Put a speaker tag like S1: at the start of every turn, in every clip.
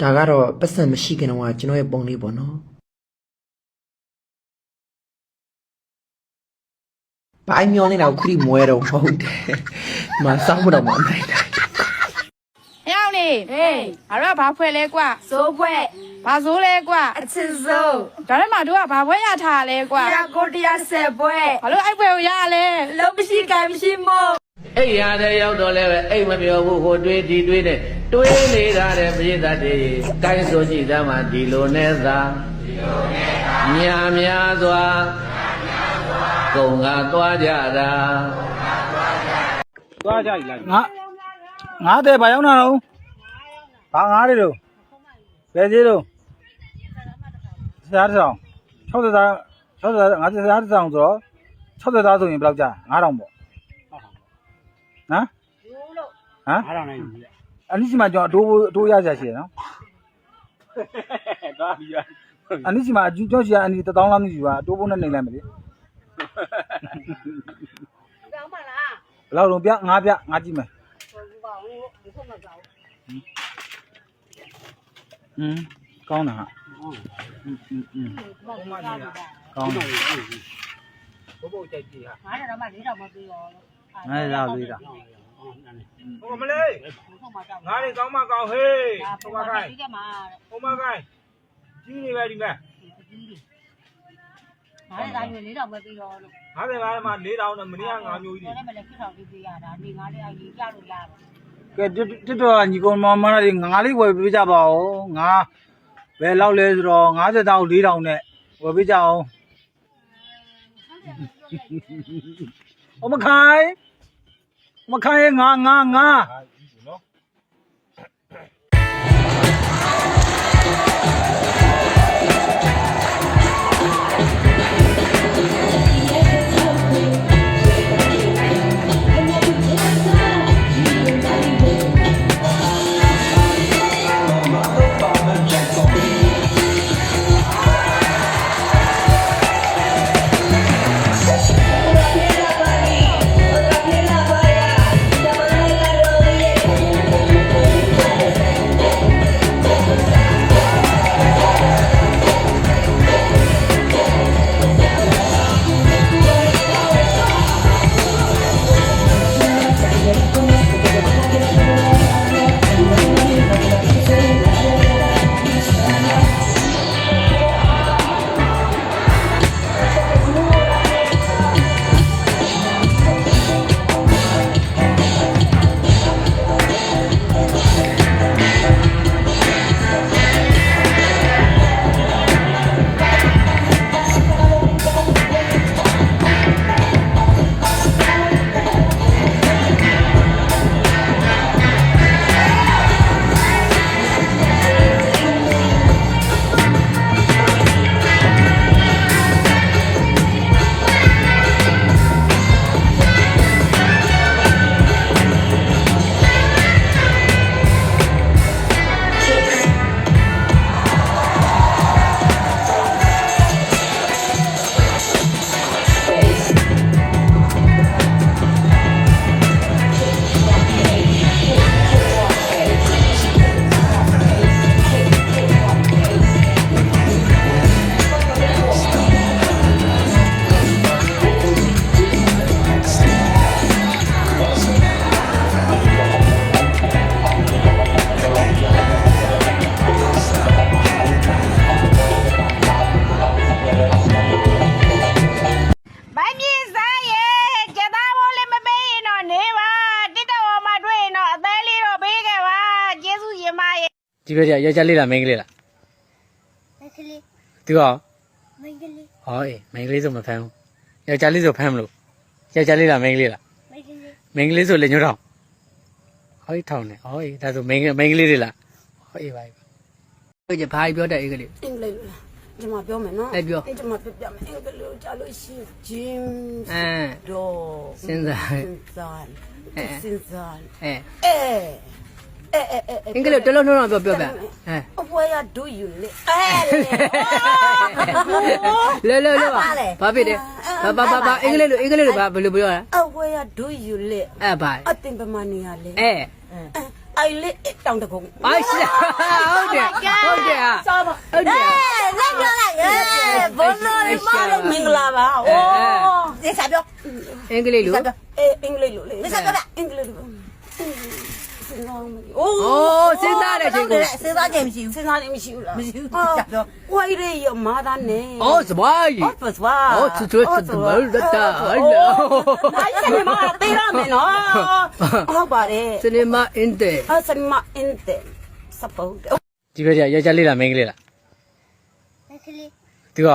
S1: ဒါကတော့ပတ်စံမရှိခင်တော့ကကျွန်တော်ရဲ့ပုံလေးပေါ့နော်ဘာအိုင်မျောနေတာကိုခရီးမွဲတော့ဟုတ်တယ်ဒီမှာစောင်းဖို့တော့မနိုင်တာ။
S2: ဟဲ့အောင်လေးဟေးငါတို့ကဘာဖွဲ့လဲကွာ
S3: ဇိုးဖွဲ့။
S2: ဘာစိုးလဲကွာ
S3: အချစ်ဆုံး။
S2: ဒါနဲ့မှတို့ကဘာဖွဲ့ရထားလဲကွာ
S3: ရာကိုတရားဆက်ပွဲ။
S2: ဘာလို့အိုက်ပွဲကိုရလဲ
S3: လုံးမရှိကံမရှိမို့
S4: အိမ်ရတဲ့ရောက်တော့လည်းပဲအိမ်မပြောဘူးဟိုတွေးဒီတွေးနဲ့တွေးနေတာတဲ့ပြိဿတွေတိုင်းဆိုကြည့်သမှာဒီလိုနဲ့သာဒီလိုနဲ့သာညာများစွာကုံကသွားကြတာ
S5: သွားကြပြီလားငါငါတဲ့ဘာရောက်နာတော့ဘာငါတွေတော့ဘယ်သေးတော့စားတစ်ဆောင်60သား60သားငါစားတစ်ဆောင်ဆိုတော့60သားဆိုရင်ဘယ်လောက်ကြာ9000ပေါ့ ဟမ်ဟမ်
S6: အားတော့နိုင်ပြီ
S5: အနိစီမှာကျွန်တော်အတိုးအတိုးရကြရှိရနော်
S6: သွားပြီးရ
S5: အနိစီမှာအကျူကျော်ရှိရအနိ1000လောက်မြည်ယူပါအတိုးဖို့နဲ့နေလိုက်မယ်လေ
S3: ကောင်းပါလား
S5: ဘယ်လောက်လုံးပြငါပြငါကြည့်မယ်
S3: ဟုတ်ပါဘူးဒီခုမကောင်း
S5: ဟင်းကောင်းတာဟာอืมอืมอืม
S3: ဘာမှမကောင်းဘူး
S5: ကောင်းတယ်
S6: ဘိုးဘိုးကြိုက်ကြည့်ဟာ
S3: ငါတော့မှလေးတော့မပြီးတော့
S5: ငါလည်းလေးတာ
S6: ဟိုမလေး
S3: ခုမကောင်း
S6: ငါတွေကောင်းမကောင်းဟေးဟိုမကိုင်း
S3: ဒီကမှာ
S6: ဟိုမကိုင်းကြီးနေပဲဒီမဲ့
S3: ငါလည်းတိုင်းလေးတော့မပြီးတော့လို့
S6: 50ဘာမှ4000နဲ့မနေ့ကငါမျိုးကြီး
S3: ဒါနဲ့မလည်းခစ်ဆောင်ပြီးပေးရတာနေငါလည်းအရင်ကြလို့ရတယ်
S5: ကဲတစ်တော်ညီကောင်မမလေးငါလေးဝယ်ပေးကြပါဦးငါဘယ်လောက်လဲဆိုတော့50တောင်4000နဲ့ဝယ်ပေးကြအောင် အမခိုင်မခိုင်ငါငါ
S4: ဒီဘက်ကျယောက်ျားလေးလားမိန်းကလေးလား
S3: မကလေး
S4: သူက
S3: မကလေး
S4: ဟောအေးမိန်းကလေးဆိုမဖမ်းဘူးယောက်ျားလေးဆိုဖမ်းမလို့ယောက်ျားလေးလားမိန်းကလေးလား
S3: မကလေး
S4: မိန်းကလေးဆိုလက်ညှိုးထောင်ဟောအေးထောင်နေဟောအေးဒါဆိုမိန်းကမိန်းကလေးတွေလားဟောအေးပါအေးကြဘာပြောတဲ့အေးကလေး
S3: အင်္ဂလိပ်လိုလားဒီမှာပြောမယ်နော်
S4: အဲ့ပြော
S3: အဲ့ဒီမှာပြပြမယ်အင်္ဂလိပ်လိုကြားလို့ရှိရင် Jim
S4: အမ်
S3: တော့
S4: စဉ်းစား
S3: စဉ်းစား
S4: အဲ
S3: စဉ်းစား
S4: အဲ
S3: အဲ အဲအဲအဲ
S4: အင်္ဂလိပ်တလုံးလုံးတော့ပြောပြောပြအဲ
S3: Where do you live အဲ
S4: လဲလဲလဲပါဘာဖြစ်တယ်ဘာဘာဘာဘာအင်္ဂလိပ်လိုအင်္ဂလိပ်လိုဘာဘယ်လိုပြောရလဲ
S3: Oh where do you live
S4: အဲဘာ
S3: အတင်ပမာနေရလေ
S4: အဲ
S3: I live တောင်တကုံ
S4: အိုက်ရှာဟုတ်တယ်
S3: ဟုတ်တယ်လိုက်ပြောလိုက်အဲဘောလုံးလေးမလို့မင်္ဂလာပါအိုးဒီစားပြော
S7: အင်္ဂလိပ်လို
S3: စားပြောအေးအင်္ဂလိပ်လိုလေဒီစားပြောအင်္ဂလိပ်လိုအိုး
S7: အိုး စဉ်းစားမလို့အိုး
S3: စဉ်းစားချိန်မရှိဘူးစဉ်းစားလည်းမရှိဘူးလားမရှိဘူးကြောက်တော့ဝိုင်းရရမာသားနဲ့
S7: 어, 스마 일.
S3: 어, 어, 좋 아.
S7: 어, 저, 저, 저, 말, 나, 나, 알 라. နိုင်စနေ
S3: မတေးရမယ်နော်ဟုတ်ပါတယ်
S7: 시네마인 데. အ
S3: စမအင်းတဲ့စပုတ်
S8: ဒီဘက်ကျယောက်ျားလေးလားမိန်းကလေးလား
S9: မကလေး
S8: သူက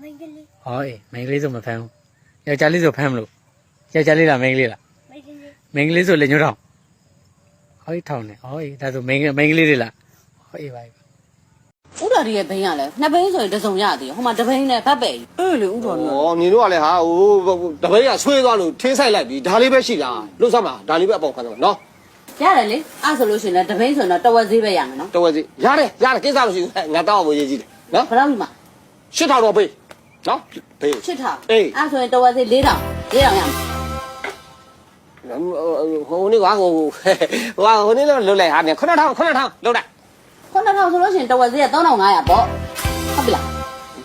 S9: မကလေး
S8: ဟောအေးမိန်းကလေးဆိုမဖမ်းဘူးယောက်ျားလေးဆိုဖမ်းမလို့ယောက်ျားလေးလားမိန်းကလေးလား
S9: မကလေး
S8: မိန်းကလေးဆိုလက်ညှိုးတော့ ဟေးထောင်နေဟောအေးဒါဆိုမိန်းမိန်းကလေးတွေလားဟောအေးပါ
S10: ဥတော်ဒီရဲ့ဘိန်းကလည်းနှစ်ဘိန်းဆိုရင်တစ်စုံရသေးတယ်ဟိုမှာတစ်ဘိန်းနဲ့ဖတ်ပဲကြီး
S3: အေးလေဥတော်နော်
S11: ဩမြင်တော့ကလည်းဟာဟိုတပိတ်ကဆွေးသွားလို့ထင်းဆိုင်လိုက်ပြီဒါလေးပဲရှိလားလွတ်စမ်းပါဒါလေးပဲအပေါက်ခံစမ်းပါနော်
S10: ရတယ်လေအဲ့ဆိုလို့ရှိရင်လည်းတစ်ဘိန်းဆိုရင်တော့တဝက်ဈေးပဲရမယ်နော်
S11: တဝက်စီရတယ်ရတယ်ကိစ္စမရှိဘူးငါတောင်းအောင်မရေးကြည့်တယ်နော်
S10: ဘယ်လောက်ပြီမှာ
S11: ရှစ်ထောင်တော့ပေးနော်ပေး
S10: ချစ်ထား
S11: အေး
S10: အဲ့ဆိုရင်တဝက်ဈေး၄000၄000ရမယ်
S11: ဟိုနေ့ကဟိုဟိုဟိုနေ့တော့လွတ်လိုက်ဟာနေ9000 9000လွတ်လိုက်
S10: ခုနှစ်ထောင်ဆိုလို့ရှိရင်တဝက်ဈေးက3500ပေါ့ဟုတ်ပြီလား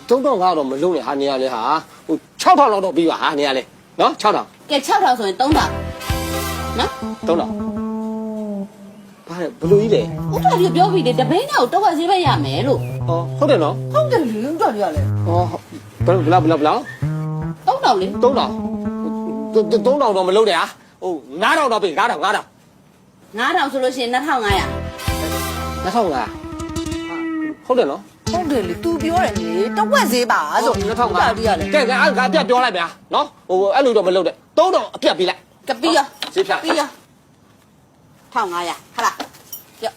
S11: 3000ကတော့မလွတ်နဲ့ဟာနေရလဲဟာဟို6000လောက်တော့ပြီးပါဟာနေရလဲနော်6000
S10: ကဲ6ထောင်ဆိုရင်3တောင်နော်
S11: 3000ဘာလဲဘလူကြီးလေ
S10: ဥတော်ဒီပြောပြီးတယ်တစ်ဘိန်းတော့တဝက်ဈေးပဲရမယ်လို့
S11: ဟောဟုတ်တယ်နော်
S3: ဟုတ်တယ်လေဥတော်ရလေ
S11: ဟောဘယ်ဘလောက်ဘလောက်ဘလောက်
S10: 3တောင်လေ
S11: 3000 3000တော့မလွတ်နဲ့ဟာ ဟို9000တော့ပေး9000 9000
S10: 9တောင်ဆိုလို့ရှိရင်2500
S11: 2000လားဟုတ်တယ်နော်
S3: ဟုတ်တယ်လေ तू ပြောတယ်လေတဝက်ဈေးပါဆို
S11: 2000
S3: ဥတော်ရလေ
S11: ကဲကဲအဲ့ကပြတ်ပြောလိုက်ဗျာနော်ဟိုအဲ့လိုတော့မလုပ်တဲ့3000အပြတ်ပေးလိုက်က
S10: ပြီးရော
S11: ဈေးဖြတ်
S10: ပြီးရော1500ဟုတ်လားကြောက်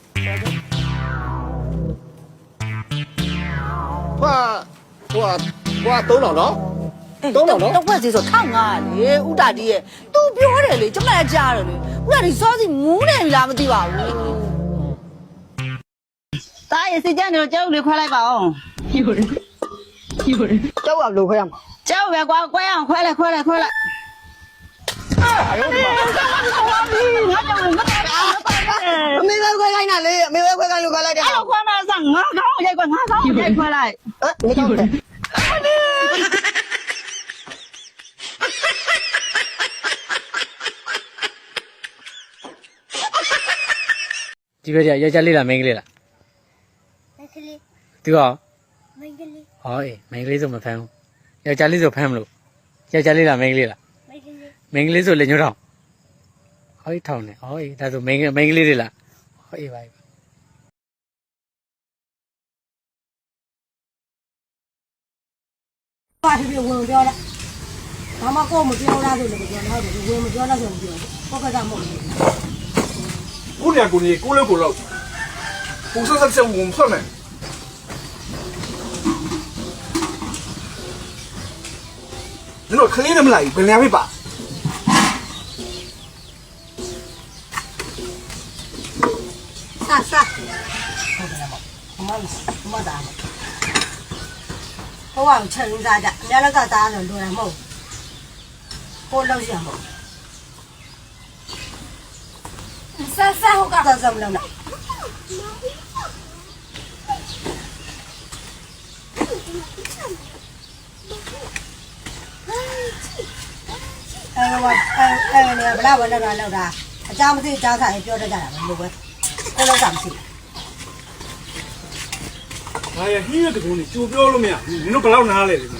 S11: ဟွာဟွာဟွာ3000နော်
S3: တဝက်ဈေးဆို1500လေဥတာဒီရဲ့ तू ပြောတယ်လေကျမလည်းကြားတယ်လေဥတာဒီစောစီမူးတယ်လားမသိပါဘူး
S9: တားရစီကြနေတော့ကျုပ်လေးခွဲလိုက်ပါအောင်
S3: ကျောက်ကဘယ်လိုခွဲရမှာ
S9: ကျုပ်ပဲကွာခွဲအောင်ခွဲလိုက်ခွဲလိုက်ခွဲလိုက်အာရုံးဒီမှာငါကြောင့်မတက်ပါ
S3: အမေပဲခွဲခိုင်းတာလေအမေပဲခွဲခိုင်းလို့ခွဲလိုက်တယ်
S9: အဲ့လိုခွဲမှစငါကောင်းရိုက်ကွာငါကောင်းရိုက်ခွဲလိုက်
S3: ဟမ်မကောင်းတ
S8: ဒီဘက်ကျယောက်ျားလေးလားမိန်းကလေးလား
S9: မကလေး
S8: သူရော
S9: မကလေး
S8: ဟောအေးမိန်းကလေးဆိုမဖမ်းဘူးယောက်ျားလေးဆိုဖမ်းမလို့ယောက်ျားလေးလားမိန်းကလေးလား
S9: မကလေး
S8: မိန်းကလေးဆိုလက်ညှိုးထောင်ဟောအေးထောင်နေဟောအေးဒါဆိုမိန်းကမိန်းကလေးတွေလားဟောအေးပါပြီ
S3: ပါတပြဝင်ပြောလားဘာမှကိုမပြောလားဆိုလည်းပြောတော့ဝင်မပြောလားဆိုလည်းပြောကိုကကမဟုတ်ဘူး
S6: 姑娘姑娘咕噜咕噜红是在我们上你那可怜那么来一
S3: 百两吧？啥啥蒜什么我往前一大家连那个大人都来冒我老家好 ဆက်ဆက်ဟုတ်ကဆက်ဆက်မလုံးလားအဲတော့အဲအဲနေဘလာဘလာလာလောက်တာအကြောင်းမသိအကြောင်းဆိုင်ပြောတတ်ကြတာမလို့ပဲကိုလောက်တာမရှိ
S6: ဘူး။ဟာရဟင်းရတကုန်းကြီးကြိုပြောလို့မရဘူး။နင်တို့
S12: ဘလောက်နားလဲလဲ။